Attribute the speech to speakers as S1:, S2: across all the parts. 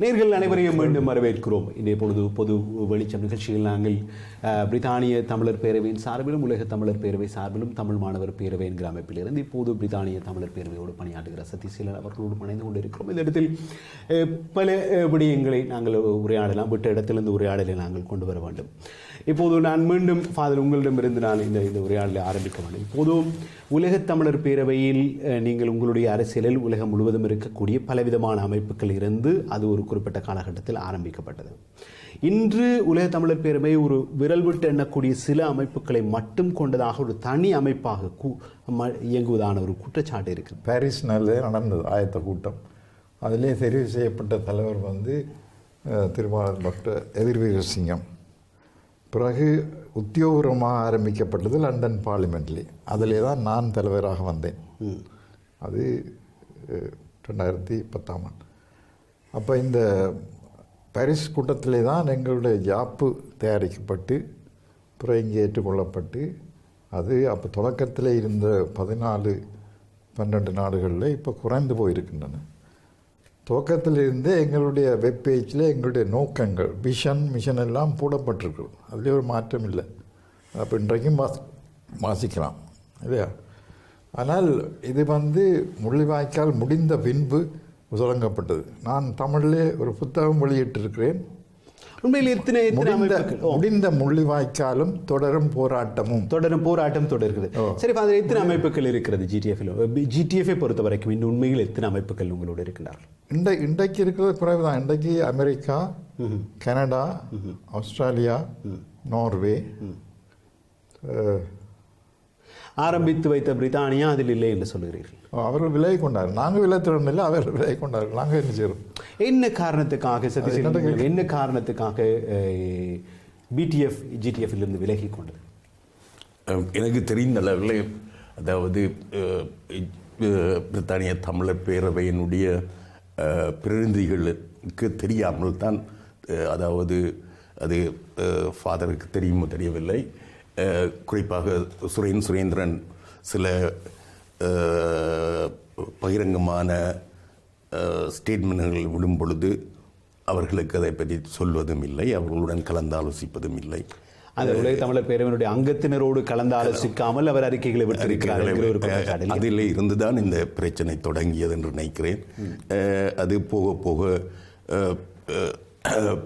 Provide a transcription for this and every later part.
S1: நேர்கள் அனைவரையும் மீண்டும் வரவேற்கிறோம். இன்றைய பொழுது பொது வெளிச்சம் நிகழ்ச்சியில் நாங்கள் பிரித்தானிய தமிழர் பேரவையின் சார்பிலும் உலக தமிழர் பேரவை சார்பிலும் தமிழ் மாணவர் பேரவை என்கிற அமைப்பிலிருந்து இப்போது பிரித்தானிய தமிழர் பேரவையோடு பணியாற்றுகிற சதீசீலன் அவர்களோடு பணிந்து கொண்டிருக்கிறோம். இந்த இடத்தில் பல விடயங்களை நாங்கள் உரையாடலாம். விட்ட இடத்திலிருந்து உரையாடலை நாங்கள் கொண்டு வர வேண்டும். இப்போது நான் மீண்டும் ஃபாதர் உங்களிடமிருந்து நான் இந்த இந்த உரையாடலை ஆரம்பிக்க வேண்டும். இப்போதும் உலகத் தமிழர் பேரவையில் அஹ், நீங்கள் உங்களுடைய அரசியலில் உலகம் முழுவதும் இருக்கக்கூடிய பலவிதமான அமைப்புகள் இருந்து அது ஒரு குறிப்பிட்ட காலகட்டத்தில் ஆரம்பிக்கப்பட்டது. இன்று உலக தமிழர் பேரவை ஒரு விரல் விட்டு எண்ணக்கூடிய சில அமைப்புகளை மட்டும் கொண்டதாக ஒரு தனி அமைப்பாக கூ இயங்குவதான ஒரு குற்றச்சாட்டு இருக்குது.
S2: பாரிஸ் நல்ல நடந்தது ஆயத்த கூட்டம். அதிலே தெரிவு செய்யப்பட்ட தலைவர் வந்து திருமாவளர் டாக்டர் எதிர்வீர சிங்கம். பிறகு உத்தியோகபூர்வமாக ஆரம்பிக்கப்பட்டது லண்டன் பார்லிமெண்ட்லி அதிலே தான் நான் தலைவராக வந்தேன். அது ரெண்டாயிரத்தி பத்தாம் ஆண்டு. அப்போ இந்த பாரிஸ் கூட்டத்திலே தான் எங்களுடைய யாப்பு தயாரிக்கப்பட்டு பிறகு இங்கே ஏற்றுக்கொள்ளப்பட்டு அது அப்போ தொடக்கத்தில் இருந்த பதினாலு பன்னெண்டு நாடுகளில் இப்போ குறைந்து போயிருக்கின்றன. துவக்கத்திலிருந்தே எங்களுடைய வெப்பேஜில் எங்களுடைய நோக்கங்கள் விஷன் மிஷன் எல்லாம் போடப்பட்டிருக்கு அதுலேயே ஒரு மாற்றம் இல்லை. அப்போ இன்றைக்கும் வாசி வாசிக்கலாம் இல்லையா? ஆனால் இது வந்து முள்ளிவாய்க்கால் முடிந்த பின்பு தொடங்கப்பட்டது நான் தமிழிலே ஒரு புத்தகம் வெளியிட்டிருக்கிறேன்.
S1: உண்மையில் எத்தனை
S2: முடிந்த முடிந்த முள்ளிவாய்க்காலும் தொடரும் போராட்டமும்.
S1: தொடரும் போராட்டம் தொடர்கிறது. சரி ஃபாதர் எத்தனை அமைப்புகள் இருக்கிறது ஜிடிஎஃப்ல ஜிடிஎஃப்பை பொறுத்த வரைக்கும் இந்த உண்மையில் எத்தனை அமைப்புகள் உங்களோடு இருக்கின்றார்கள்?
S2: இன்றை இன்றைக்கு இருக்கிறது குறைவு தான் இன்றைக்கு அமெரிக்கா கனடா ஆஸ்திரேலியா நார்வே
S1: ஆரம்பித்து வைத்த பிரித்தானியா அதில் இல்லை என்று சொல்கிறீர்கள்
S2: அவர்கள் விலை கொண்டார் நாங்கள் விலை திறன் இல்லை அவர்கள் விலை கொண்டார்கள். நாங்கள் என்ன செய்கிறோம்
S1: என்ன காரணத்துக்காக சதீஷ் என்ன காரணத்துக்காக பிடிஎஃப் ஜிடிஎஃப்ல இருந்து விலகி கொண்டது?
S3: எனக்கு தெரிந்த அளவில் அதாவது பிரித்தானிய தமிழர் பேரவையினுடைய அஹ், பிரதிநிதிகளுக்கு தெரியாமல் தான் அஹ், அதாவது அது அஹ், ஃபாதருக்கு தெரியுமோ தெரியவில்லை. அஹ், குறிப்பாக சுரேன் சுரேந்திரன் சில பகிரங்கமான ஸ்டேட்மெண்ட்கள் விடும் பொழுது அவர்களுக்கு அதை பற்றி சொல்வதும் இல்லை அவர்களுடன் கலந்தாலோசிப்பதும் இல்லை
S1: அந்த உலக தமிழர் பேரவையினுடைய அங்கத்தினரோடு கலந்து ஆலோசிக்காமல் அவர் அறிக்கைகளை விட்டிருக்கிறார் என்கிற ஒரு குற்றச்சாட்டு இல்லையா?
S3: அதில் இருந்துதான் இந்த பிரச்சனை தொடங்கியது என்று நினைக்கிறேன். அது போக போக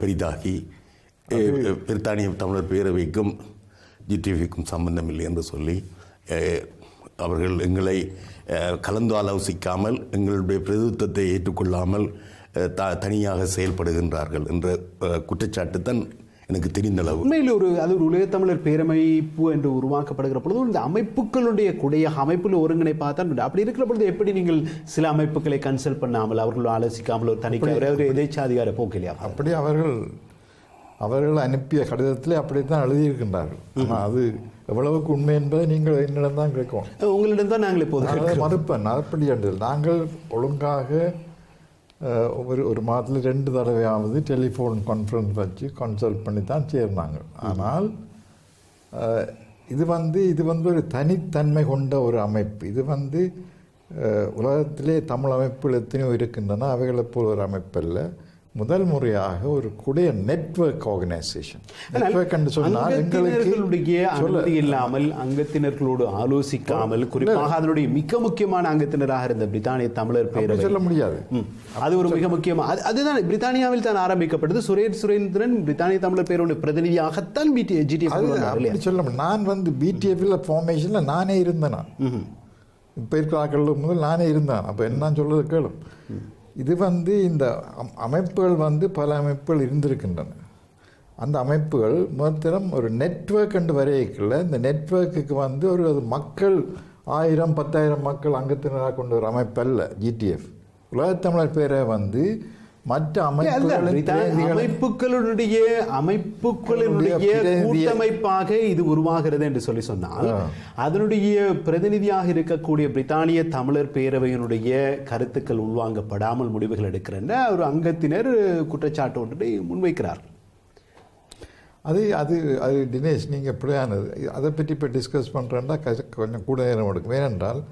S3: பெரிதாகி பிரித்தானிய தமிழர் பேரவைக்கும் ஜிடிவிக்கும் சம்பந்தம் இல்லை என்று சொல்லி அவர்கள் எங்களை கலந்து ஆலோசிக்காமல் எங்களுடைய பிரதித்துவத்தை ஏற்றுக்கொள்ளாமல் த தனியாக செயல்படுகின்றார்கள் என்ற குற்றச்சாட்டு தான் எனக்கு தெரிந்தளவு
S1: உண்மையில் ஒரு அது ஒரு உலக தமிழர் பேரமைப்பு என்று உருவாக்கப்படுகிற பொழுது இந்த அமைப்புகளுடைய கூடிய அமைப்பில் ஒருங்கிணைப்பாத்தான் உண்டு. அப்படி இருக்கிற பொழுது எப்படி நீங்கள் சில அமைப்புகளை கன்சல்ட் பண்ணாமல் அவர்கள் ஆலோசிக்காமல் ஒரு தனிக்க ஒரு எதேச்சாதிகார போக்கிலையா
S2: அப்படி அவர்கள் அவர்கள் அனுப்பிய கடிதத்திலே அப்படித்தான் எழுதியிருக்கின்றார்கள். ஆனால் அது எவ்வளவுக்கு உண்மை என்பதை நீங்கள் என்னிடம் தான் கேட்கணும்.
S1: உங்களிடம் தான் நாங்கள் இப்போது
S2: மறுப்பேன் அப்படி என்று. நாங்கள் ஒழுங்காக ஒரு ஒரு மாதத்தில் ரெண்டு தடவையாவது டெலிஃபோன் கான்ஃபரன்ஸ் வச்சு கன்சல்ட் பண்ணி தான் சேர்ந்தாங்க. ஆனால் இது வந்து இது வந்து ஒரு தனித்தன்மை கொண்ட ஒரு அமைப்பு. இது வந்து உலகத்திலே தமிழ் அமைப்புகள் எத்தனையோ இருக்கின்றன அவைகளைப் போல் ஒரு அமைப்பு அல்ல முதல் முறையாக ஒரு கூடிய நெட்வொர்க் ஆர்கனைசேஷன் நெட்வொர்க் என்று சொன்னால் எங்களுக்கு
S1: அனுமதி இல்லாமல் அங்கத்தினர்களோடு ஆலோசிக்காமல் குறிப்பாக அதனுடைய மிக முக்கியமான அங்கத்தினராக இருந்த பிரித்தானிய தமிழர் பேரவை
S2: சொல்ல முடியாது.
S1: அது ஒரு மிக முக்கியமா அது அதுதான் பிரித்தானியாவில் தான் ஆரம்பிக்கப்பட்டது சுரேஷ் சுரேந்திரன் பிரித்தானிய தமிழர் பேரோட பிரதிநிதியாகத்தான் பிடி ஜிடிஎஃப்
S2: சொல்ல நான் வந்து பிடிஎஃப்ல ஃபார்மேஷனில் நானே இருந்தேன் இப்போ இருக்கிற ஆட்கள் முதல் நானே இருந்தேன் அப்போ என்ன சொல்றது கேளும். இது வந்து இந்த அம்- அமைப்புகள் வந்து பல அமைப்புகள் இருந்திருக்கின்றன. அந்த அமைப்புகள் மாத்திரம் ஒரு நெட்வொர்க் என்று வரையக்கில் இந்த நெட்வொர்க்குக்கு வந்து ஒரு அது மக்கள் ஆயிரம் பத்தாயிரம் மக்கள் அங்கத்தினராக கொண்ட ஒரு அமைப்பு அல்ல ஜிடிஎஃப் உலகத்தமிழர் பேரை வந்து மற்ற
S1: அமைப்புகளுடைய அமைப்புகளினுடைய கூட்டமைப்பாக இது உருவாகிறது என்று சொல்லி சொன்னால் அதனுடைய பிரதிநிதியாக இருக்கக்கூடிய பிரித்தானிய தமிழர் பேரவையினுடைய கருத்துக்கள் உள்வாங்கப்படாமல் முடிவுகள் எடுக்கிற ஒரு அங்கத்தினர் குற்றச்சாட்டு ஒன்றை முன்வைக்கிறார்.
S2: அது அது அது தினேஷ் நீங்கள் எப்படியானது அதை பற்றி இப்போ டிஸ்கஸ் பண்ணுறேன்னா கொஞ்சம் கூட நேரம் எடுக்கும். ஏனென்றால்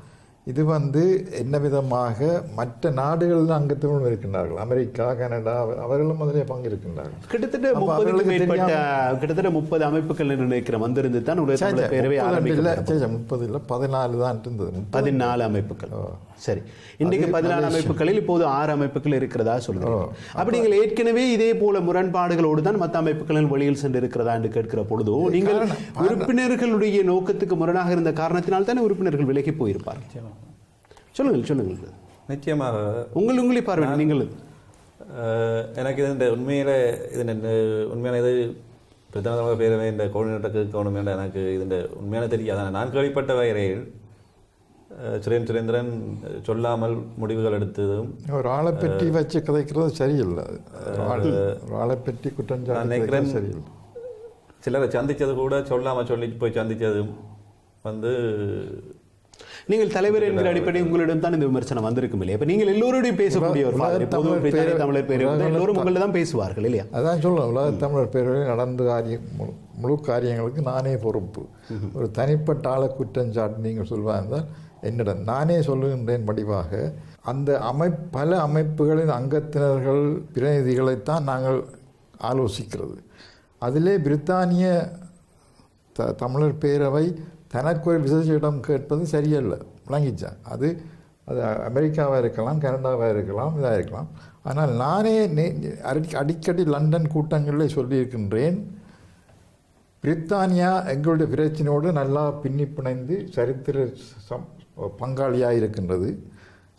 S2: இது வந்து என்ன விதமாக மற்ற நாடுகளில் அங்கத்தமிழ் இருக்கின்றார்கள். அமெரிக்கா கனடா அவ- அவர்களும் அதிலே பங்கிருக்கின்றார்கள்.
S1: கிட்டத்தட்ட
S2: அப்ப
S1: முப்பதுக்கு மேற்பட்ட கிட்டத்தட்ட முப்பது அமைப்புகள் நினைக்கிறேன். வந்திருந்து தான் உடைய பேரவை
S2: முப்பது இல்லை முப்பது பதினாலு தான் இருந்தது.
S1: பதினாலு அமைப்புகள். சரி. இன்றைக்கு பதினாலு அமைப்புகளில் இப்போது ஆறு அமைப்புகள் இருக்கிறதா சொல்லுங்க அப்ப நீங்கள் ஏற்கனவே இதே போல முரண்பாடுகளோடு தான் மற்ற அமைப்புகளின் வழியில் சென்று இருக்கிறதா என்று கேட்கிற பொழுதோ நீங்கள் உறுப்பினர்களுடைய நோக்கத்துக்கு முரணாக இருந்த காரணத்தினால் தானே உறுப்பினர்கள் விலகி போயிருப்பார்கள். சொல்லுங்கள் சொல்லுங்கள்.
S4: நிச்சயமாக.
S1: உங்கள் உங்களை பார்வை நீங்கள்.
S4: எனக்கு இது இந்த உண்மையில இது இந்த உண்மையான இது தலைவர் பேரவை இந்த கோஆர்டினேட்டருக்கு கவனம் எனக்கு இது உண்மையான தெரியாது. நான் கேள்விப்பட்ட வகையில் சுரேன் சுரேந்திரன் சொல்லாமல் முடிவுகள் எடுத்ததும்
S2: ஒரு ஆளை பற்றி வச்சு கதைக்கிறது சரியில்லை. ஒரு ஆள் ஒரு ஆளை பற்றி குற்றம்
S4: நினைக்கிறேன்
S2: சரியில்லை.
S4: சிலரை சந்திச்சது கூட சொல்லாம சொல்லி போய் சந்திச்சதும் வந்து
S1: நீங்கள் தலைவர் என்கிற அடிப்படை உங்களிடம் தான் இந்த விமர்சனம் வந்திருக்கும் இல்லையா? இப்ப நீங்கள் எல்லோரோடையும் பேசக்கூடிய ஒரு
S2: தமிழர் பேரவை-
S1: பேரவை எல்லோரும் உங்களை தான் பேசுவார்கள் இல்லையா?
S2: அதான் சொல்லுவேன் உலக தமிழர் பேரவையில் நடந்த காரியம் முழு- முழு காரியங்களுக்கு நானே பொறுப்பு. ஒரு தனிப்பட்ட ஆளை குற்றம் சாட்டி நீங்கள் சொல்வாங்க என்னிடம் நானே சொல்லுகின்றேன் வடிவாக அந்த அமை பல அமைப்புகளின் அங்கத்தினர்கள் பிரதிநிதிகளைத்தான் நாங்கள் ஆலோசிக்கிறது. அதிலே பிரித்தானிய த தமிழர் பேரவை தனக்கு ஒரு விசேஷ இடம் கேட்பது சரியல்ல. விளங்கிச்சா? அது அது அமெரிக்காவாக இருக்கலாம் கனடாவாக இருக்கலாம் இதாக இருக்கலாம் ஆனால் நானே நே- அடி- அடிக்கடி லண்டன் கூட்டங்களில் சொல்லியிருக்கின்றேன் பிரித்தானியா எங்களுடைய பிரச்சனையோடு நல்லா பின்னி பிணைந்து சரித்திர சம் பங்காளியாக இருக்கின்றது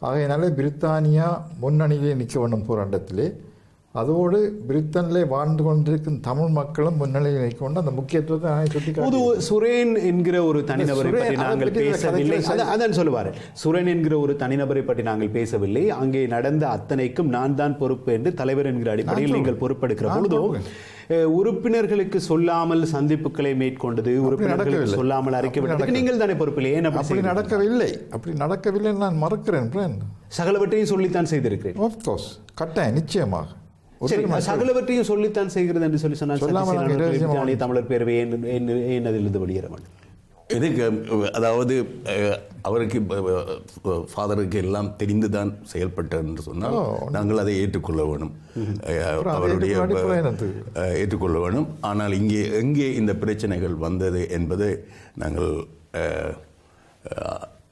S2: ஆகையினாலே பிரித்தானியா முன்னணியிலே நிற்க வேண்டும் போராட்டத்திலே அதோடு பிரிட்டனிலே வாழ்ந்து கொண்டிருக்கும் தமிழ் மக்களும் முன்னணியில் நிற்க வேண்டும் அந்த முக்கியத்துவத்தை நான் சுட்டி
S1: பொது சுரேன் என்கிற ஒரு தனிநபரை பற்றி நாங்கள் பேசவில்லை. அதான் சொல்லுவார். சுரேன் என்கிற ஒரு தனிநபரை பற்றி நாங்கள் பேசவில்லை. அங்கே நடந்த அத்தனைக்கும் நான் தான் பொறுப்பு என்று தலைவர் என்கிற அடிப்படையில் நீங்கள் பொறுப்பெடுக்கிற
S2: நான்
S1: பொழுதோ
S2: பொறுப்பு.
S1: அஹ், உறுப்பினர்களுக்கு சொல்லாமல் சந்திப்புகளை மேற்கொண்டது உறுப்பினர்களுக்கு. சொல்லாமல் அறிக்கை விட்டதுக்கு. நீங்கள் தானே பொறுப்பில்லை ஏன் அப்படி?
S2: நடக்கவில்லை அப்படி நடக்கவில்லை நான் மறக்கிறேன்.
S1: சகலவற்றையும் சொல்லித்தான் செய்திருக்கிறேன்
S2: course கட்டாயம் நிச்சயமாக
S1: சகலவற்றையும் சொல்லித்தான் செய்கிறது என்று சொல்லி சொன்னால் தமிழர் பேரவை ஏன் ஏன்
S3: இதுக்கு அதாவது அவருக்கு ஃபாதருக்கு எல்லாம் தெரிந்துதான் செயல்பட்டார் என்று சொன்னால் நாங்கள் அதை ஏற்றுக்கொள்ள வேணும். அவருடைய
S2: ஏற்றுக்கொள்ள
S3: வேணும். ஆனால் இங்கே எங்கே இந்த பிரச்சனைகள் வந்தது என்பதை நாங்கள்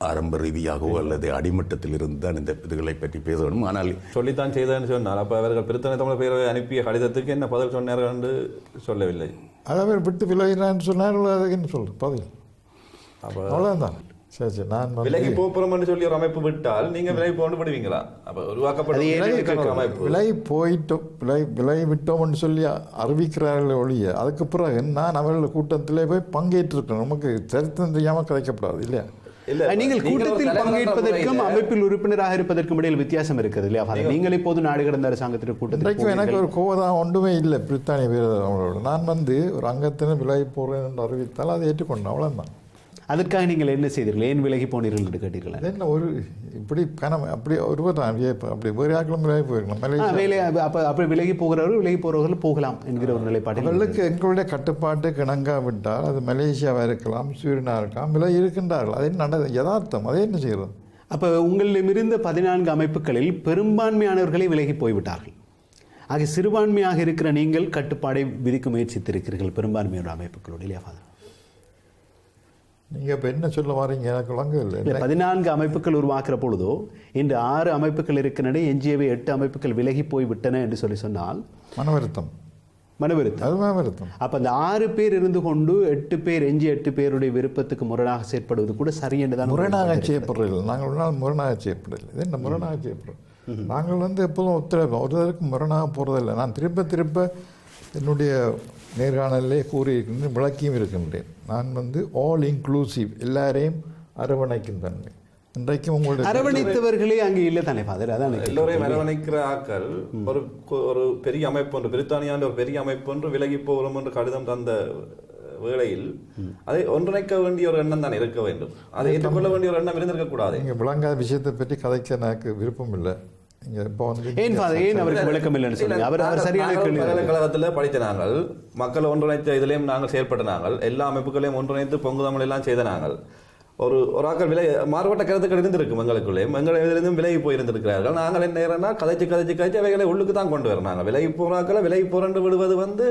S3: ஆரம்ப ரீதியாகவோ அல்லது அடிமட்டத்தில் இருந்து தான் இந்த இதுகளை பற்றி பேச வேண்டும் ஆனால்
S4: சொல்லித்தான் செய்தேன்னு சொன்னால் அப்போ அவர்கள் பிரித்தானிய தமிழர் பேரவை அனுப்பிய கடிதத்துக்கு என்ன பதில் சொன்னார்கள் என்று சொல்லவில்லை.
S2: அதாவது விட்டு விலகினான்னு சொன்னார்கள் அதுக்கு என்ன சொல்றது? பதில்.
S4: அப்போ
S2: அவ்வளோதான் சரி சரி நான்
S4: விலகி போகிறோம்னு சொல்லி ஒரு அமைப்பு விட்டால் நீங்க விலகி போகணும் விடுவீங்களா? அப்ப உருவாக்கப்பட்ட விலகி
S2: போயிட்டோம். விலை விலை விட்டோம்னு சொல்லி அறிவிக்கிறார்கள் ஒழிய அதுக்கு பிறகு நான் அவர்கள் கூட்டத்திலே போய் பங்கேற்றிருக்கேன் நமக்கு சரித்திரம் தெரியாமல் கதைக்கப்படாது இல்லையா?
S4: இல்ல
S1: நீங்கள் கூட்டத்தில் பங்கேற்பதற்கும் அமைப்பில் உறுப்பினராக இருப்பதற்கும் இடையில் வித்தியாசம் இருக்கிறது இல்லையா? நீங்கள் இப்போது நாடு கடந்த அரசாங்கத்திற்கு கூட்டத்தில்
S2: எனக்கு. ஒரு கோவம் ஒன்றுமே இல்லை பிரித்தானிய வீரர் அவங்களோட நான் வந்து ஒரு அங்கத்தினர் விலை போகிறேன் என்று அறிவித்தால் அதை ஏற்றுக்கொண்டேன் அவ்வளோதான்
S1: அதற்காக நீங்கள் என்ன செய்தீர்கள்? ஏன் விலகி போனீர்கள் என்று கேட்டீர்கள்?
S2: என்ன ஒரு இப்படி கனம் அப்படி ஒருவர். அப்படி வேறு ஆக்களும் விலை போயிருக்கலாம்.
S1: வேலை அப்ப அப்ப விலகி போகிறவர்கள் விலகி போகிறவர்கள் போகலாம் என்கிற ஒரு நிலைப்பாட்டில்
S2: அவர்களுக்கு எங்களுடைய கட்டுப்பாட்டுக்கு இணங்காவிட்டால் அது மலேசியாவாக இருக்கலாம் சூரியனாக இருக்கலாம் விலை இருக்கின்றார்கள். அது நட யதார்த்தம். அதை என்ன செய்கிறது?
S1: அப்ப உங்களிடமிருந்த பதினான்கு அமைப்புகளில் பெரும்பான்மையானவர்களே விலகி போய்விட்டார்கள். ஆக சிறுபான்மையாக இருக்கிற நீங்கள் கட்டுப்பாடை விதிக்க முயற்சித்திருக்கிறீர்கள் பெரும்பான்மையான அமைப்புகளோடு. இல்லையா ஃபாதர்?
S2: நீங்கள் இப்போ என்ன சொல்ல வாரீங்க? எனக்கு விளங்கவில்லை
S1: பதினான்கு அமைப்புகள் உருவாக்குற பொழுதோ இன்று ஆறு அமைப்புகள் இருக்கின்றன எஞ்சியவை எட்டு அமைப்புகள் விலகி போய் விட்டன என்று சொல்லி சொன்னால்
S2: மன வருத்தம்
S1: மனவிருத்தம்.
S2: அது மன வருத்தம்
S1: அப்ப அந்த ஆறு பேர் இருந்து கொண்டு எட்டு பேர் எஞ்சி எட்டு பேருடைய விருப்பத்துக்கு முரணாக செயற்படுவது கூட சரி என்றுதான்
S2: முரணாக செய்யப்படுறதில்லை நாங்கள் ஒரு நாள் முரணாக செய்யப்படவில்லை இது என்ன முரணாக செய்யப்படுறோம் நாங்கள் வந்து எப்போதும் ஒத்துழைப்போம். ஒருத்தருக்கு முரணாக போகிறதில்லை நான் திரும்ப திரும்ப என்னுடைய நேர்காணலிலே கூறியிருக்கின்றேன் விளக்கியும் இருக்கின்றேன். நான் வந்து ஆல் இன்க்ளூசிவ் எல்லாரையும் அரவணைக்கும் தன்மை இன்றைக்கும் உங்களுடைய
S1: அரவணைத்தவர்களே அங்கே இல்லை தானே ஃபாதர் அதான்
S4: எல்லோரையும் அரவணைக்கிற ஆக்கள் ஒரு ஒரு பெரிய அமைப்பு ஒன்று பிரித்தானியாண்ட ஒரு பெரிய அமைப்பு ஒன்று விலகி போகிறோம் என்று கடிதம் தந்த வேளையில் அதை ஒன்றிணைக்க வேண்டிய ஒரு எண்ணம் தான் இருக்க வேண்டும். அதை ஏற்றுக்கொள்ள வேண்டிய ஒரு எண்ணம் இருந்திருக்க கூடாது.
S2: நீங்கள் விளங்காத விஷயத்தை பற்றி கதைக்க எனக்கு விருப்பம் இல்லை.
S4: நாங்கள் பல்கலைக்கழகத்தில் படித்த நாங்கள் மக்கள் ஒன்றிணைத்த இதுலேயும் நாங்கள் செயல்பட்ட நாங்கள் எல்லா அமைப்புகளையும் ஒன்றிணைத்து பொங்கு தமிழ் எல்லாம் செய்த நாங்கள். ஒரு ஒரு ஆக்கள் விலை மாறுபட்ட கருத்துக்கள் இருந்திருக்கும் எங்களுக்குள்ளே எங்கள் இதிலிருந்தும் விலகி போயிருந்திருக்கிறார்கள் நாங்கள் என்ன நேரம்னா கதைச்சு கதைச்சு கதைச்சு அவைகளை உள்ளுக்கு தான் கொண்டு வரோம் விலகி போறாக்களை விலகி போறண்டு விடுவது வந்து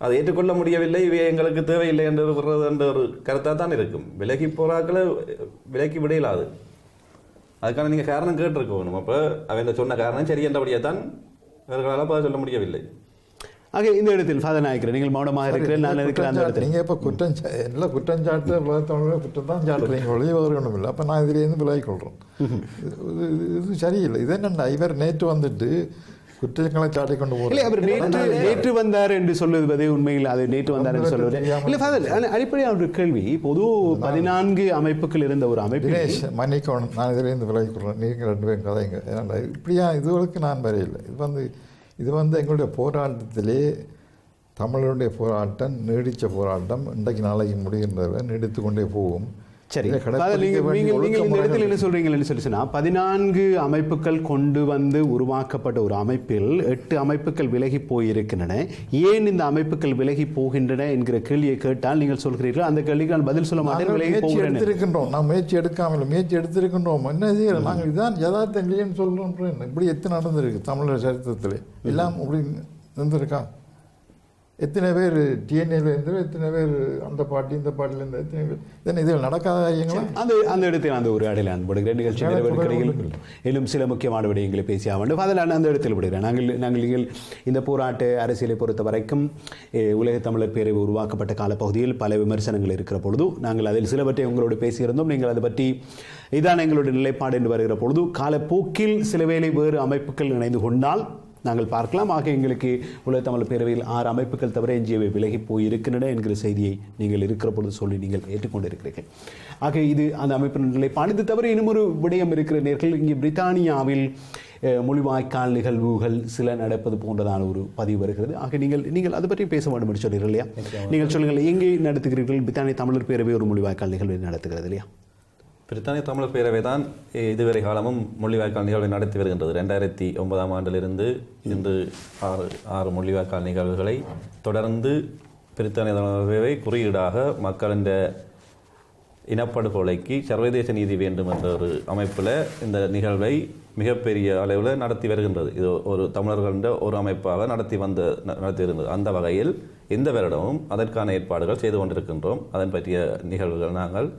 S4: அதை ஏற்றுக்கொள்ள முடியவில்லை இவை எங்களுக்கு தேவையில்லை என்று விடுறது என்ற ஒரு கருத்தாக தான் இருக்கும். விலகி போறாக்களை விலக்கி விடையிலாது அதுக்கான நீங்கள் காரணம் கேட்டிருக்கணும். அப்போ அவன் சொன்ன காரணம் சரி என்றபடியே தான் இவர்களால் பதில் சொல்ல முடியவில்லை.
S1: ஆக இந்த இடத்தில் ஃபாதர் நாயக்கர் நீங்கள் மௌனமாக இருக்கிறேன் நான் இருக்கிற அந்த இடத்தில்.
S2: நீங்கள் இப்போ குற்றம் எல்லாம் குற்றம் சாட்டு உலகத்தமிழ் குற்றம் தான் சாட்டுறீங்க. ஒழிய வேறு ஒன்றும் இல்லை அப்போ நான் இதுலேருந்து இது இது- இது சரியில்லை. இது என்னென்ன இவர் நேற்று வந்துட்டு குற்றங்களை சாட்டி கொண்டு
S1: இல்லை
S2: போகிறார்
S1: அவர் நேற்று நேற்று வந்தார் என்று சொல்லுவது உண்மையில் அது நேற்று வந்தார் என்று சொல்லுவது. இல்லை ஃபாதர் அடிப்படையாக ஒரு கேள்வி. பொது பதினான்கு அமைப்புகள் இருந்த ஒரு அமைப்பு
S2: தினேஷ் மன்னிக்கணும் நான் இதுலேருந்து விலகிக் கொள்கிறேன். நீங்கள் ரெண்டு பேரும் கதைங்க. ஏன்னா இப்படியா இதுவரைக்கும் நான் வரையில்லை இது வந்து இது வந்து எங்களுடைய போராட்டத்திலே தமிழருடைய போராட்டம் நீடித்த போராட்டம் இன்றைக்கு நாளைக்கு முடிகின்றதை நீடித்து கொண்டே போகும்.
S1: சரி.
S2: கடைப்பிடிக்க
S1: நீங்கள் நீங்கள் நீங்கள் இந்த இடத்துல என்ன சொல்றீங்கன்னு சொல்லி சொன்னா பதினான்கு அமைப்புகள் கொண்டு வந்து உருவாக்கப்பட்ட ஒரு அமைப்பில் எட்டு அமைப்புகள் விலகி போயிருக்கின்றன. ஏன் இந்த அமைப்புகள் விலகி போகின்றன என்கிற கேள்வியை கேட்டால் நீங்கள் சொல்கிறீர்கள். அந்த கேள்விக்கு நான் பதில் சொல்ல மாட்டேன் விலகி
S2: எடுத்திருக்கின்றோம். நான் முயற்சி எடுக்காமல் முயற்சி எடுத்திருக்கின்றோம். என்ன செய்யறோம் நாங்கள் இதான் யதார்த்தம் இல்லைன்னு சொல்கிறோம் இப்படி எத்தனை நடந்திருக்கு தமிழர் சரித்திரத்தில். எல்லாம் இப்படி இருந்திருக்கா எத்தனை பேர் டிஎன்ஏல இருந்து எத்தனை பேர் அந்த பாட்டி இந்த பாட்டில இருந்து எத்தனை பேர்? இதென்ன இதில் நடக்காத ஐயங்களா
S1: அந்த அந்த இடத்தில் அந்த ஒரு அடையில் அன்படுகிறேன் நிகழ்ச்சி நிறைவேறுகிறையில் இன்னும் சில முக்கியமான விடயங்களை பேசிய வேண்டும் அதில் நான் அந்த இடத்தில் விடுகிறேன். நாங்கள் நாங்கள் நீங்கள் இந்த போராட்ட அரசியலை பொறுத்த வரைக்கும் உலக தமிழர் பேரவை உருவாக்கப்பட்ட காலப்பகுதியில் பல விமர்சனங்கள் இருக்கிற பொழுது நாங்கள் அதில் சிலவற்றை உங்களோடு பேசியிருந்தோம். நீங்கள் அதை பற்றி இதான் எங்களுடைய நிலைப்பாடு என்று வருகிற பொழுது காலப்போக்கில் சில வேளை வேறு அமைப்புகள் இணைந்து கொண்டால் நாங்கள் பார்க்கலாம். ஆக எங்களுக்கு உலக தமிழ் பேரவையில் ஆறு அமைப்புகள் தவிர எஞ்சியவை விலகி போயிருக்கின்றன என்கிற செய்தியை நீங்கள் இருக்கிற பொழுது சொல்லி நீங்கள் ஏற்றுக்கொண்டிருக்கிறீர்கள். ஆக இது அந்த அமைப்பின் நிலைப்பாடு. இது தவிர இன்னும் ஒரு விடயம் இருக்கிற நேர்கள் இங்கே பிரித்தானியாவில் மொழிவாய்க்கால் நிகழ்வுகள் சில நடப்பது போன்றதான ஒரு பதிவு வருகிறது. ஆக நீங்கள் நீங்கள் அதை பற்றி பேச வேண்டும் என்று சொல்கிறீர்கள் இல்லையா? நீங்கள் சொல்லுங்கள். எங்கே நடத்துகிறீர்கள்? பிரித்தானிய தமிழர் பேரவை ஒரு மொழிவாய்க்கால் நிகழ்வை நடத்துகிறது இல்லையா?
S4: பிரித்தானிய தமிழர் பேரவை தான் இதுவரை காலமும் மொழிவாய்க்கால் நிகழ்வை நடத்தி வருகின்றது. ரெண்டாயிரத்தி ஒன்பதாம் ஆண்டிலிருந்து இன்று ஆறு ஆறு மொழிவாய்க்கால் நிகழ்வுகளை தொடர்ந்து பிரித்தானிய தமிழர் பேரவை குறியீடாக மக்களின் இனப்படுகொலைக்கு சர்வதேச நீதி வேண்டும் என்ற ஒரு அமைப்பில் இந்த நிகழ்வை மிகப்பெரிய அளவில் நடத்தி வருகின்றது. இது ஒரு தமிழர்கள ஒரு அமைப்பாக நடத்தி வந்த ந- நடத்தி வருகின்றது அந்த வகையில் இந்த வருடமும் அதற்கான ஏற்பாடுகள் செய்து கொண்டிருக்கின்றோம். அதன் பற்றிய நிகழ்வுகள் நாங்கள்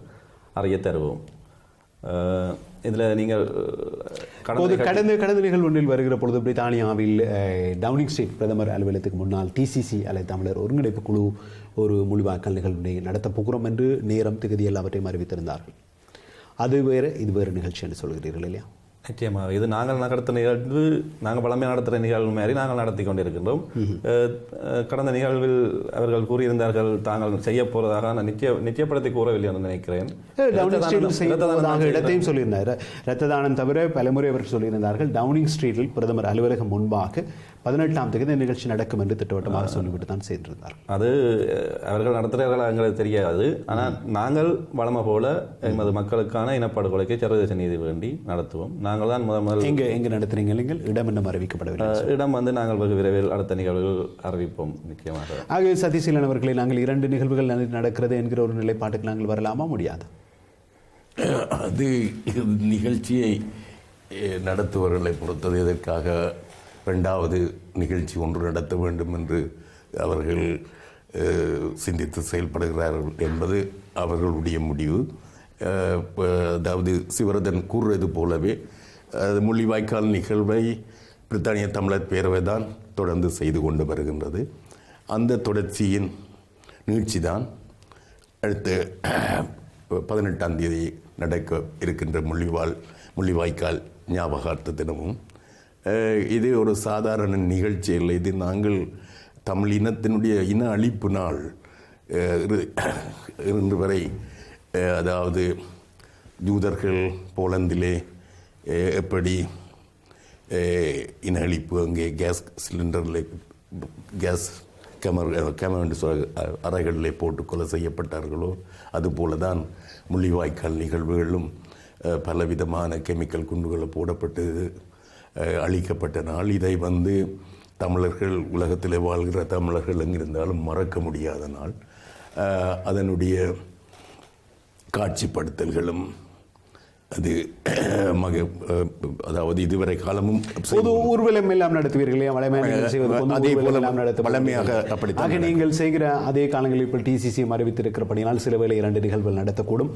S4: அறிய தருவோம். இதில் நீங்கள் கடந்த
S1: கடந்த கடந்த நிகழ்வு ஒன்றில் வருகிற பொழுது பிரித்தானியாவில் டவுனிங் ஸ்ட்ரீட் பிரதமர் அலுவலகத்துக்கு முன்னால் டிசிசி அலை தமிழர் ஒருங்கிணைப்பு குழு ஒரு மொழிவாக்கல் நிகழ்வினை நடத்தப் போகிறோம் என்று நேரம் திகதி எல்லாவற்றையும் அறிவித்திருந்தார்கள். அது வேறு இது வேறு நிகழ்ச்சி என்று சொல்கிறீர்கள் இல்லையா?
S4: நிச்சயமாக. இது நாங்கள் நடத்த நிகழ்வு நாங்கள் பழமையாக நடத்துகிற நிகழ்வு மாதிரி நாங்கள் நடத்தி கொண்டிருக்கின்றோம். கடந்த நிகழ்வில் அவர்கள் கூறியிருந்தார்கள் தாங்கள் செய்ய போறதாக நான் நிச்சய நிச்சயப்படுத்தி கூறவில்லை என்று நினைக்கிறேன்.
S1: இடத்தையும் சொல்லியிருந்தார். இரத்த தானம் தவிர பலமுறை அவர் சொல்லியிருந்தார்கள். டவுனிங் ஸ்ட்ரீட்டில் பிரதமர் அலுவலகம் முன்பாக பதினெட்டாம் தேதி இந்த நிகழ்ச்சி நடக்கும் என்று திட்டவட்டமாக சொல்லிவிட்டு தான் செய்திருந்தார்
S4: அது அவர்கள் நடத்துகிறார்கள் எங்களுக்கு தெரியாது. ஆனால் நாங்கள் வளமை போல எமது மக்களுக்கான இனப்படுகொலைக்கு சர்வதேச நீதி வேண்டி நடத்துவோம். நாங்கள் தான் முதல் முதல்
S1: எங்கே எங்கே நடத்துறீங்க நீங்கள்? இடம் இன்னும் அறிவிக்கப்படவில்லை.
S4: இடம் வந்து நாங்கள் வெகு விரைவில் அடுத்த நிகழ்வுகள் அறிவிப்போம் நிச்சயமாக.
S1: ஆகவே சதீசீலன் அவர்களை நாங்கள் இரண்டு நிகழ்வுகள் நட- நடக்கிறது என்கிற ஒரு நிலைப்பாட்டுக்கு நாங்கள் வரலாமா? முடியாது.
S3: அது நிகழ்ச்சியை நடத்துபவர்களை பொறுத்தது இதற்காக ரெண்டாவது நிகழ்ச்சி ஒன்று நடத்த வேண்டும் என்று அவர்கள் சிந்தித்து செயல்படுகிறார்கள் என்பது அவர்களுடைய முடிவு. அதாவது சிவரதன் கூறுவது போலவே அது முள்ளிவாய்க்கால் நிகழ்வை பிரித்தானிய தமிழர் பேரவை தான் தொடர்ந்து செய்து கொண்டு வருகின்றது. அந்த தொடர்ச்சியின் நீட்சிதான் அடுத்து பதினெட்டாம் தேதி நடக்க இருக்கின்ற முள்ளிவாள் முள்ளிவாய்க்கால் ஞாபகார்த்த தினமும் இது ஒரு சாதாரண நிகழ்ச்சி இல்லை. இது நாங்கள் தமிழ் இனத்தினுடைய இன அழிப்பு நாள் இருந்து வரை அதாவது ஜூதர்கள் போலந்திலே எப்படி இன அழிப்பு அங்கே கேஸ் சிலிண்டரில் கேஸ் கேமர் கேமரண்டு அறைகளில் போட்டு கொலை செய்யப்பட்டார்களோ அதுபோல தான் முள்ளிவாய்க்கால் நிகழ்வுகளும் பலவிதமான கெமிக்கல் குண்டுகளை போடப்பட்டது. அளிக்கப்பட்ட நாள். இதை வந்து தமிழர்கள் உலகத்தில் வாழ்கிற தமிழர்கள் எங்கிருந்தாலும் மறக்க முடியாத நாள். அதனுடைய காட்சிப்படுத்தல்களும் அது மக அதாவது இதுவரை காலமும்
S1: பொது ஊர்வலம் எல்லாம் நடத்துவீர்களே வளமையாக
S3: அதே போல
S1: எல்லாம் நடத்த
S3: வழமையாக அப்படித்தான்
S1: ஆக நீங்கள் செய்கிற அதே காலங்களில் இப்போ டிசிசியும் அறிவித்திருக்கிறபடியால் சில வேளை இரண்டு நிகழ்வுகள் நடத்தக்கூடும்.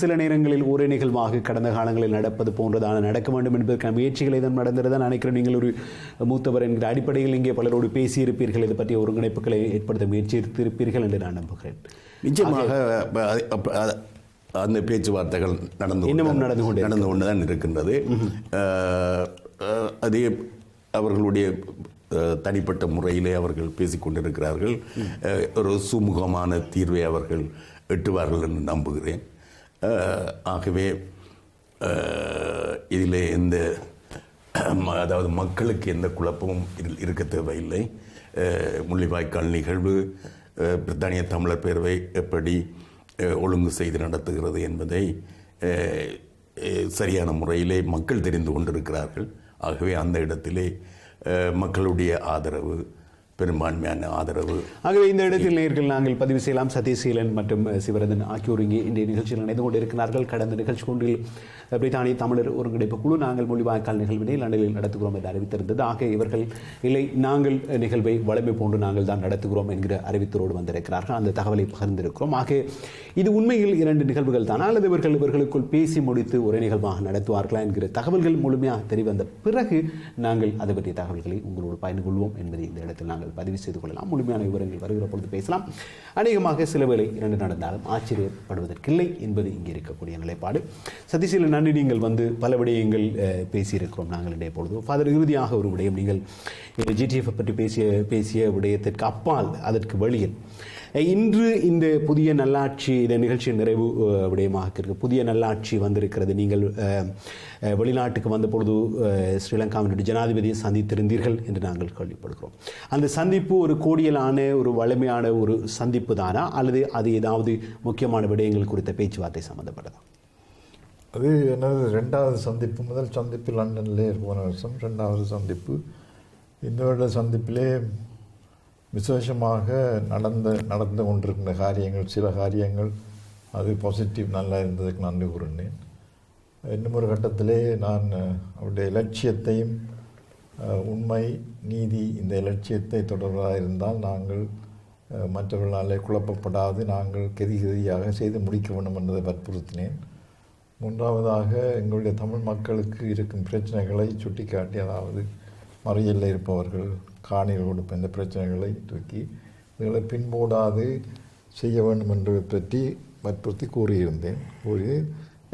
S1: சில நேரங்களில் ஒரே நிகழ்வாக கடந்த காலங்களில் நடப்பது போன்றதான நடக்க வேண்டும் என்பதற்கான முயற்சிகளை தான் நடந்திருந்தான் நினைக்கிறேன். நீங்கள் ஒரு மூத்தவர் என்கிற அடிப்படையில் இங்கே பலரோடு பேசியிருப்பீர்கள். இது பற்றிய ஒருங்கிணைப்புகளை ஏற்படுத்த முயற்சித்திருப்பீர்கள் என்று நான் நம்புகிறேன்.
S3: நிச்சயமாக அந்த பேச்சுவார்த்தைகள் நடந்து
S1: இன்னமும் நடந்து கொண்டே
S3: நடந்து கொண்டு தான் இருக்கின்றது. அதே அவர்களுடைய தனிப்பட்ட முறையிலே அவர்கள் பேசிக் கொண்டிருக்கிறார்கள். அஹ், ஒரு சுமூகமான தீர்வை அவர்கள் எட்டுவார்கள் என்று நம்புகிறேன். ஆகவே இதிலே எந்த அதாவது மக்களுக்கு எந்த குழப்பமும் இருக்க தேவையில்லை. முள்ளிவாய்க்கால் நிகழ்வு பிரித்தானிய தமிழர் பேரவை எப்படி ஒழுங்கு செய்து நடத்துகிறது என்பதை சரியான முறையிலே மக்கள் தெரிந்து கொண்டிருக்கிறார்கள். ஆகவே அந்த இடத்திலே மக்களுடைய ஆதரவு பெரும்பான்மையான ஆதரவு.
S1: ஆகவே இந்த இடத்தில் நேர்கள் நாங்கள் பதிவு செய்யலாம். சதீசீலன் மற்றும் சிவரதன் ஆகியோர் இங்கே இன்றைய நிகழ்ச்சியில் இணைந்து கொண்டிருக்கிறார்கள். கடந்த நிகழ்ச்சி ஒன்றில் பிரித்தானிய தமிழர் ஒருங்கிணைப்பு குழு நாங்கள் மொழிவாய்க்கால் நிகழ்வினை லண்டனில் நடத்துகிறோம் என்று அறிவித்திருந்தது. ஆக இவர்கள் இல்லை நாங்கள் நிகழ்வை வளமை போன்று நாங்கள் தான் நடத்துகிறோம் என்கிற அறிவித்தரோடு வந்திருக்கிறார்கள். அந்த தகவலை பகிர்ந்திருக்கிறோம். ஆக இது உண்மையில் இரண்டு நிகழ்வுகள் தான்? அல்லது இவர்கள் இவர்களுக்குள் பேசி முடித்து ஒரே நிகழ்வாக நடத்துவார்களா என்கிற தகவல்கள் முழுமையாக தெரிவந்த பிறகு நாங்கள் அதை பற்றிய தகவல்களை உங்களோடு பகிர்ந்து கொள்வோம் என்பதை இந்த இடத்தில் நாங்கள் பதிவு செய்து கொள்ளலாம். முழுமையான விவரங்கள் வருகிற பொழுது பேசலாம். அநேகமாக சில வேளை இரண்டு நடந்தாலும் ஆச்சரியப்படுவதற்கில்லை என்பது இங்கே இருக்கக்கூடிய நிலைப்பாடு. சதீஷில் நன்றி. நீங்கள் வந்து பல விடயங்கள் பேசியிருக்கிறோம் நாங்கள் இன்றைய பொழுது. ஃபாதர் இறுதியாக ஒரு விடயம். நீங்கள் ஜிடிஎஃப் பற்றி பேசிய பேசிய விடயத்திற்கு அப்பால் அதற்கு வழியில் இன்று இந்த புதிய நல்லாட்சி இந்த நிகழ்ச்சியின் நிறைவு விடயமாக இருக்கு. புதிய நல்லாட்சி வந்திருக்கிறது. நீங்கள் அஹ், வெளிநாட்டுக்கு வந்த பொழுது ஸ்ரீலங்காவினுடைய ஜனாதிபதியை சந்தித்திருந்தீர்கள் என்று நாங்கள் கேள்விப்படுகிறோம். அந்த சந்திப்பு ஒரு கோடியலான ஒரு வலிமையான ஒரு சந்திப்பு தானா? அல்லது அது ஏதாவது முக்கியமான விடயங்கள் குறித்த பேச்சுவார்த்தை சம்மந்தப்பட்டதா
S2: அது என்னது? ரெண்டாவது சந்திப்பு முதல் சந்திப்பு லண்டன்லே போன வருஷம். ரெண்டாவது சந்திப்பு இந்த வருட சந்திப்பிலே விசேஷமாக நடந்த நடந்து கொண்டிருக்கின்ற காரியங்கள் சில காரியங்கள் அது பாசிட்டிவ் நல்லா இருந்ததுக்கு நன்றி கூறினேன் இன்னும் ஒரு கட்டத்திலே நான் அவருடைய இலட்சியத்தையும் உண்மை நீதி இந்த இலட்சியத்தை தொடர்வதாக இருந்தால் நாங்கள் மற்றவர்களாலே குழப்பப்படாது நாங்கள் கெதி கெதியாக செய்து முடிக்க வேண்டும் என்பதை வற்புறுத்தினேன். மூன்றாவதாக எங்களுடைய தமிழ் மக்களுக்கு இருக்கும் பிரச்சனைகளை சுட்டிக்காட்டி அதாவது மறியலில் இருப்பவர்கள் காணிகள் கொடுப்ப இந்த பிரச்சனைகளை தூக்கி இதுகளை பின்போடாது செய்ய வேண்டும் என்று பற்றி வற்புறுத்தி கூறியிருந்தேன். கூறி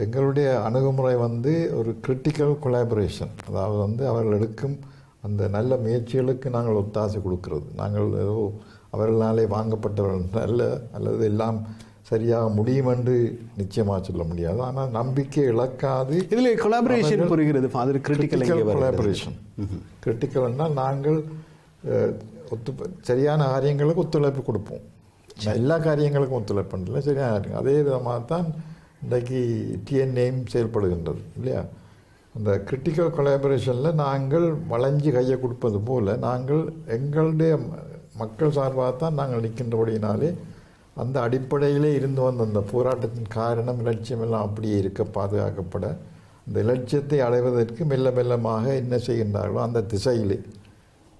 S2: எங்களுடைய அணுகுமுறை வந்து ஒரு கிரிட்டிக்கல் கொலாபரேஷன் அதாவது வந்து அவர்கள் எடுக்கும் அந்த நல்ல முயற்சிகளுக்கு நாங்கள் ஒத்தாசை கொடுக்கிறது. நாங்கள் ஏதோ அவர்களாலே வாங்கப்பட்டவர்கள் நல்ல அல்லது எல்லாம் சரியாக முடியும் என்று நிச்சயமாக சொல்ல முடியாது. ஆனால் நம்பிக்கை இழக்காது.
S1: இதில் கொலாபரேஷன் புரிகிறது ஃபாதர் கிரிட்டிக்கல்
S2: கொலாபரேஷன் கிரிட்டிக்கல்னால் நாங்கள் ஒத்து சரியான காரியங்களுக்கு ஒத்துழைப்பு கொடுப்போம். எல்லா காரியங்களுக்கும் ஒத்துழைப்பு பண்ணல சரியான காரியம். அதே விதமாக தான் இன்றைக்கு டிஎன்ஏயும் செயல்படுகின்றது இல்லையா? அந்த கிரிட்டிக்கல் கொலாபரேஷனில் நாங்கள் வளைஞ்சு கையை கொடுப்பது போல் நாங்கள் எங்களுடைய மக்கள் சார்பாக தான் நாங்கள் நிற்கின்றபடியினாலே அந்த அடிப்படையிலே இருந்து வந்த அந்த போராட்டத்தின் காரணம் இலட்சியம் எல்லாம் அப்படியே இருக்க பாதுகாக்கப்பட அந்த இலட்சியத்தை அடைவதற்கு மெல்ல மெல்லமாக என்ன செய்கின்றார்களோ அந்த திசையிலே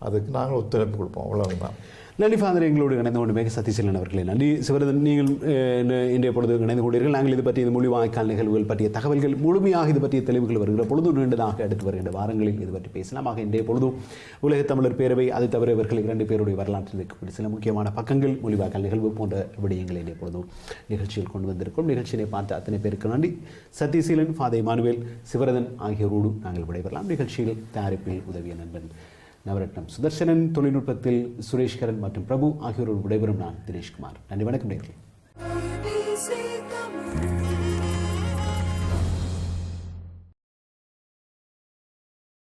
S2: அதுக்கு நாங்கள் ஒத்துழைப்பு கொடுப்போம். அவ்வளவுதான்.
S1: நன்றி ஃபாதர் எங்களோடு இணைந்து கொண்டு மிக சதீசலன் அவர்களே நன்றி. சிவரதன் நீங்கள் இன்றைய பொழுது இணைந்து கொண்டீர்கள். நாங்கள் இது பற்றிய இந்த மொழி வாய்க்கால் நிகழ்வுகள் பற்றிய தகவல்கள் முழுமையாக இது பற்றிய தெளிவுகள் வருகிற பொழுது நீண்டதாக அடுத்து வருகின்ற வாரங்களில் இது பற்றி பேசலாம். ஆக இன்றைய பொழுது உலக தமிழர் பேரவை அது தவிர இவர்கள் இரண்டு பேருடைய வரலாற்றில் இருக்கக்கூடிய சில முக்கியமான பக்கங்கள் மொழிவாய்க்கால் நிகழ்வு போன்ற விடயங்களை இன்றைய பொழுது நிகழ்ச்சியில் கொண்டு வந்திருக்கும் நிகழ்ச்சியை பார்த்த அத்தனை பேருக்கு நன்றி. சத்யசீலன் ஃபாதை மானுவேல் சிவரதன் ஆகியோரோடு நாங்கள் விடைபெறலாம். நிகழ்ச்சியில் தயாரிப்பில் உதவிய நண்பன் நவரத்னம். சுதர்சனன் தொழில்நுட்பத்தில் சுரேஷ்கரன் மற்றும் பிரபு ஆகியோரோடு விடைபெறும் நான் தினேஷ்குமார். நன்றி வணக்கம் நேர்களே.